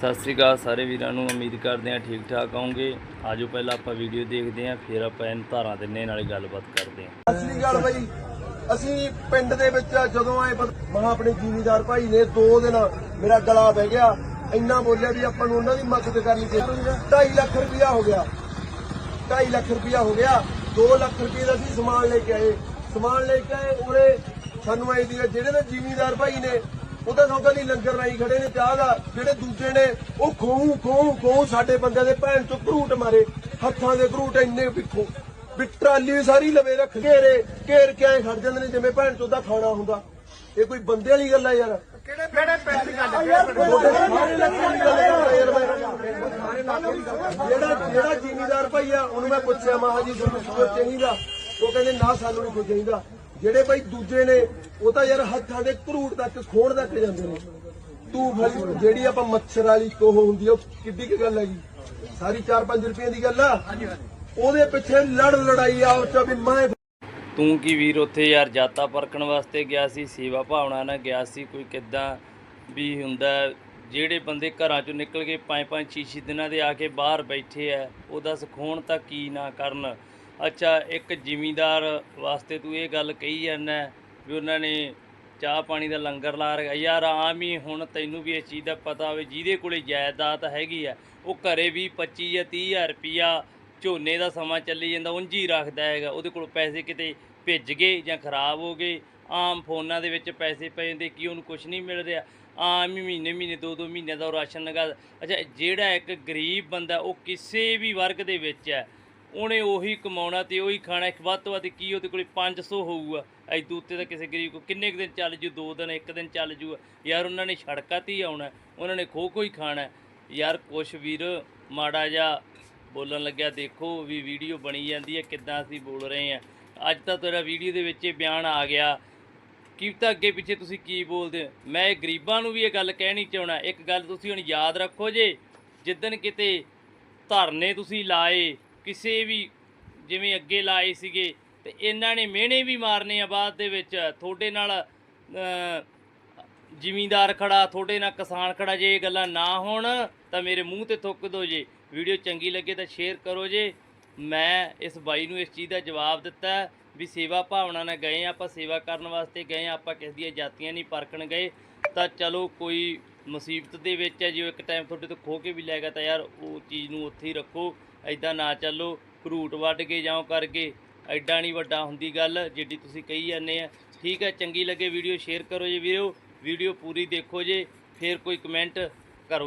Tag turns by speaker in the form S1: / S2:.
S1: ਸਤਿ ਸ੍ਰੀ ਅਕਾਲ ਸਾਰੇ ਵੀਰਾਂ ਨੂੰ, ਉਮੀਦ ਕਰਦੇ ਹਾਂ ਠੀਕ ਠਾਕ ਹੋਵੋਗੇ। ਆਜੋ ਪਹਿਲਾਂ ਆਪਾਂ ਵੀਡੀਓ ਦੇਖਦੇ ਹਾਂ, ਫਿਰ ਆਪਾਂ ਇਹਨਾਂ ਧਾਰਾਂ ਦਿੰਨੇ ਨਾਲੇ ਗੱਲਬਾਤ ਕਰਦੇ ਹਾਂ।
S2: ਅਸਲੀ ਗੱਲ ਬਈ। ਅਸੀਂ ਪਿੰਡ ਦੇ ਵਿੱਚ ਜਦੋਂ ਆਏ ਮਹਾ ਆਪਣੇ ਜ਼ਿਮੀਦਾਰ ਭਾਈ ਨੇ ਦੋ ਦਿਨ ਮੇਰਾ ਗਲਾ ਬਹਿ ਗਿਆ। ਇੰਨਾ ਬੋਲਿਆ ਵੀ ਆਪਾਂ ਨੂੰ ਉਹਨਾਂ ਦੀ ਮਦਦ ਕਰਨੀ ਚਾਹੀਦੀ 2.5 ਲੱਖ ਰੁਪਇਆ ਹੋ ਗਿਆ। 2.5 ਲੱਖ ਰੁਪਇਆ ਹੋ ਗਿਆ। 2 ਲੱਖ ਰੁਪਏ ਦਾ ਅਸੀਂ ਸਮਾਨ ਲੈ ਕੇ ਆਏ। ਸਮਾਨ ਲੈ ਕੇ ਆਏ ਉਹਨੇ ਸਾਨੂੰ ਆਈ ਦੀ ਜਿਹੜੇ ਨਾ ਜ਼ਿਮੀਦਾਰ ਭਾਈ ਨੇ ਉਹਦਾ ਸੌਦਾ ਨਹੀਂ ਲੰਗਰ ਰਾਈ ਖੜੇ ਨੇ ਚਾਹ ਦਾ ਜਿਹੜੇ ਦੂਜੇ ਨੇ ਉਹ ਖੋਹੂ ਖੋਹੂ ਖੋਹੂ ਸਾਡੇ ਬੰਦੇ ਦੇ ਭੈਣ ਚੋਂ ਘਰੂਟ ਮਾਰੇ। ਹੱਥਾਂ ਦੇ ਘਰੂਟ ਇੰਨੇ ਪਿੱਛੋਂ ਵੀ ਟਰਾਲੀ ਸਾਰੀ ਲਵੇ ਰੱਖ ਘੇਰੇ ਘੇਰ ਕੇ ਐ ਖੜ ਜਾਂਦੇ ਨੇ ਜਿਵੇਂ ਭੈਣ ਚੋਂ ਦਾ ਖਾਣਾ ਹੁੰਦਾ। ਇਹ ਕੋਈ ਬੰਦੇ ਵਾਲੀ ਗੱਲ ਆ ਯਾਰ। ਕਿਹੜੇ ਕਿਹੜੇ ਪੈਸੇ ਗੱਲ ਜਿਹੜਾ ਜਿਹੜਾ ਜ਼ਿਮੀਦਾਰ ਭਾਈ ਆ ਉਹਨੂੰ ਮੈਂ ਪੁੱਛਿਆ ਮਹਾ ਜੀ ਤੁਹਾਨੂੰ ਕੁਝ ਚਾਹੀਦਾ। ਉਹ ਕਹਿੰਦੇ ਨਾ ਸਾਨੂੰ ਨਹੀਂ ਕੁਝ ਚਾਹੀਦਾ। ਜਿਹੜੇ ਭਾਈ ਦੂਜੇ ਨੇ ਉਹ ਤਾਂ ਯਾਰ ਹੱਥਾਂ ਦੇ ਘਰੂਟ ਤੱਕ ਖੋਣ ਤੱਕ ਜਾਂਦੇ ਨੇ। ਤੂੰ ਫਿਰ ਜਿਹੜੀ ਆਪਾਂ ਮੱਛਰ ਵਾਲੀ ਕੋਹ ਹੁੰਦੀ ਆ ਉਹ ਕਿੱਡੀ ਕੀ ਗੱਲ ਹੈਗੀ? ਸਾਰੀ 4-5 ਰੁਪਏ ਦੀ ਗੱਲ ਆ? ਉਹਦੇ ਪਿੱਛੇ ਲੜ ਲੜਾਈ ਆ ਉਹ ਚ ਵੀ ਮੈਂ
S1: ਤੂੰ ਕੀ ਵੀਰ ਉੱਥੇ ਯਾਰ ਜਾਤਾ ਪਰਖਣ ਵਾਸਤੇ ਗਿਆ ਸੀ ਸੇਵਾ ਭਾਵਨਾ ਨਾਲ ਗਿਆ ਸੀ ਕੋਈ ਕਿੱਦਾਂ ਵੀ ਹੁੰਦਾ। ਜਿਹੜੇ ਬੰਦੇ ਘਰਾਂ ਚੋਂ ਨਿਕਲ ਕੇ ਪੰਜ ਪੰਜ ਛੇ ਛੇ ਦਿਨਾਂ ਦੇ ਆ ਕੇ ਬਾਹਰ ਬੈਠੇ ਐ ਉਹਦਾ ਸਿਖਾਉਣ ਤਾਂ ਕੀ ਨਾ ਕਰਨ? ਅੱਛਾ, ਇੱਕ ਜ਼ਿਮੀਂਦਾਰ ਵਾਸਤੇ ਤੂੰ ਇਹ ਗੱਲ ਕਹੀ ਜਾਂਦਾ ਵੀ ਉਹਨਾਂ ਨੇ ਚਾਹ ਪਾਣੀ ਦਾ ਲੰਗਰ ਲਾ ਰਿਹਾ ਯਾਰ, ਆਮ ਹੀ ਹੁਣ ਤੈਨੂੰ ਵੀ ਇਸ ਚੀਜ਼ ਦਾ ਪਤਾ ਹੋਵੇ, ਜਿਹਦੇ ਕੋਲੇ ਜਾਇਦਾਦ ਹੈਗੀ ਆ, ਉਹ ਘਰੇ ਵੀ 25 ਜਾਂ 30000 ਰੁਪਿਆ ਝੋਨੇ ਦਾ ਸਮਾਂ ਚੱਲੀ ਜਾਂਦਾ, ਉਂਝ ਹੀ ਰੱਖਦਾ ਹੈਗਾ। ਉਹਦੇ ਕੋਲ ਪੈਸੇ ਕਿਤੇ ਭਿੱਜ ਗਏ ਜਾਂ ਖਰਾਬ ਹੋ ਗਏ, ਆਮ ਫੋਨਾਂ ਦੇ ਵਿੱਚ ਪੈਸੇ ਪੈ ਜਾਂਦੇ ਕੀ ਉਹਨੂੰ ਕੁਝ ਨਹੀਂ ਮਿਲ ਰਿਹਾ? ਆਮ ਹੀ ਮਹੀਨੇ ਮਹੀਨੇ, ਦੋ ਦੋ ਮਹੀਨੇ ਦਾ ਉਹ ਰਾਸ਼ਨ ਲਗਾ ਅੱਛਾ, ਜਿਹੜਾ ਇੱਕ ਗਰੀਬ ਬੰਦਾ, ਉਹ ਕਿਸੇ ਵੀ ਵਰਗ ਦੇ ਵਿੱਚ ਹੈ ਉਹਨੇ ਉਹੀ ਕਮਾਉਣਾ ਤੇ ਉਹੀ ਖਾਣਾ, ਇੱਕ ਵੱਧ ਤੋਂ ਵੱਧ ਕੀ ਉਹਦੇ ਕੋਲੇ 500 ਹੋਊਗਾ। ਐਦੂ ਉੱਤੇ ਤਾਂ ਕਿਸੇ ਗਰੀਬ ਕੋ ਕਿੰਨੇ ਕੁ ਦਿਨ ਚੱਲ ਜੂ, ਦੋ ਦਿਨ, ਇੱਕ ਦਿਨ ਚੱਲ ਜੂ ਯਾਰ ਉਹਨਾਂ ਨੇ ਸੜਕਾਂ ਤੇ ਹੀ ਆਉਣਾ, ਉਹਨਾਂ ਨੇ ਖੋ ਖੋ ਹੀ ਖਾਣਾ। ਯਾਰ ਕੁਛ ਵੀਰ, ਮਾੜਾ ਜਿਹਾ ਬੋਲਣ ਲੱਗਿਆ, ਦੇਖੋ ਵੀ ਵੀਡੀਓ ਬਣੀ ਜਾਂਦੀ ਹੈ, ਕਿੱਦਾਂ ਅਸੀਂ ਬੋਲ ਰਹੇ ਹਾਂ। ਅੱਜ ਤਾਂ ਤੇਰਾ ਵੀਡੀਓ ਦੇ ਵਿੱਚ ਇਹ ਬਿਆਨ ਆ ਗਿਆ। ਕੀ ਤਾਂ ਅੱਗੇ ਪਿੱਛੇ ਤੁਸੀਂ ਕੀ ਬੋਲਦੇ ਹੋ? ਮੈਂ ਇਹ ਗਰੀਬਾਂ ਨੂੰ ਵੀ ਇਹ ਗੱਲ ਕਹਿਣੀ ਚਾਹਣਾ ਇੱਕ ਗੱਲ ਤੁਸੀਂ ਹੁਣ ਯਾਦ ਰੱਖੋ ਜੇ, ਜਿੱਦਣ ਕਿਤੇ ਧਰਨੇ ਤੁਸੀਂ ਲਾਏ ਕਿਸੇ ਵੀ ਜਿਵੇਂ ਅੱਗੇ ਲਾਏ ਸੀਗੇ ਤੇ ਇਹਨਾਂ ਨੇ ਮਿਹਣੇ ਵੀ ਮਾਰਨੇ ਆ ਬਾਅਦ ਦੇ ਵਿੱਚ। ਤੁਹਾਡੇ ਨਾਲ ਅਹ, ਜ਼ਿਮੀਂਦਾਰ ਖੜਾ ਤੁਹਾਡੇ ਨਾਲ ਕਿਸਾਨ ਖੜਾ ਜੇ ਇਹ ਗੱਲਾਂ ਨਾ ਹੋਣ ਤਾਂ ਮੇਰੇ ਮੂੰਹ ਤੇ ਥੁੱਕ ਦਿਓ ਜੇ। ਵੀਡੀਓ ਚੰਗੀ ਲੱਗੇ ਤਾਂ ਸ਼ੇਅਰ ਕਰੋ ਜੇ। ਮੈਂ ਇਸ ਬਾਈ ਨੂੰ ਇਸ ਚੀਜ਼ ਦਾ ਜਵਾਬ ਦਿੱਤਾ ਵੀ ਸੇਵਾ ਭਾਵਨਾ ਨਾਲ ਗਏ ਹਾਂ, ਆਪਾਂ ਸੇਵਾ ਕਰਨ ਵਾਸਤੇ ਗਏ ਹਾਂ, ਆਪਾਂ ਕਿਸੇ ਦੀਆਂ ਜਾਤੀਆਂ ਨਹੀਂ ਪਰਖਣ ਗਏ। ਤਾਂ ਚਲੋ ਕੋਈ ਮੁਸੀਬਤ ਦੇ ਵਿੱਚ ਹੈ। ਜੇ ਇੱਕ ਟਾਈਮ ਤੁਹਾਡੇ ਤੋਂ ਖੋ ਕੇ ਵੀ ਲੈ ਗਿਆ ਤਾਂ ਯਾਰ ਉਹ ਚੀਜ਼ ਨੂੰ ਉੱਥੇ ਹੀ ਰੱਖੋ। ਐਦਾਂ ਨਾ ਚੱਲੋ। ਘਰੂਟ ਵੱਢ ਕੇ ਜਾਓ ਕਰਕੇ ਐਡਾ ਨਹੀਂ ਵੱਡਾ ਹੁੰਦੀ ਗੱਲ ਜਿੱਡੀ ਤੁਸੀਂ ਕਹੀ ਜਾਂਦੇ ਆ। ਠੀਕ ਹੈ, ਚੰਗੀ ਲੱਗੇ ਵੀਡੀਓ ਸ਼ੇਅਰ ਕਰੋ ਜੇ ਵੀਰੋ। ਵੀਡੀਓ ਪੂਰੀ ਦੇਖੋ ਜੇ। ਫਿਰ ਕੋਈ ਕਮੈਂਟ ਕਰੋ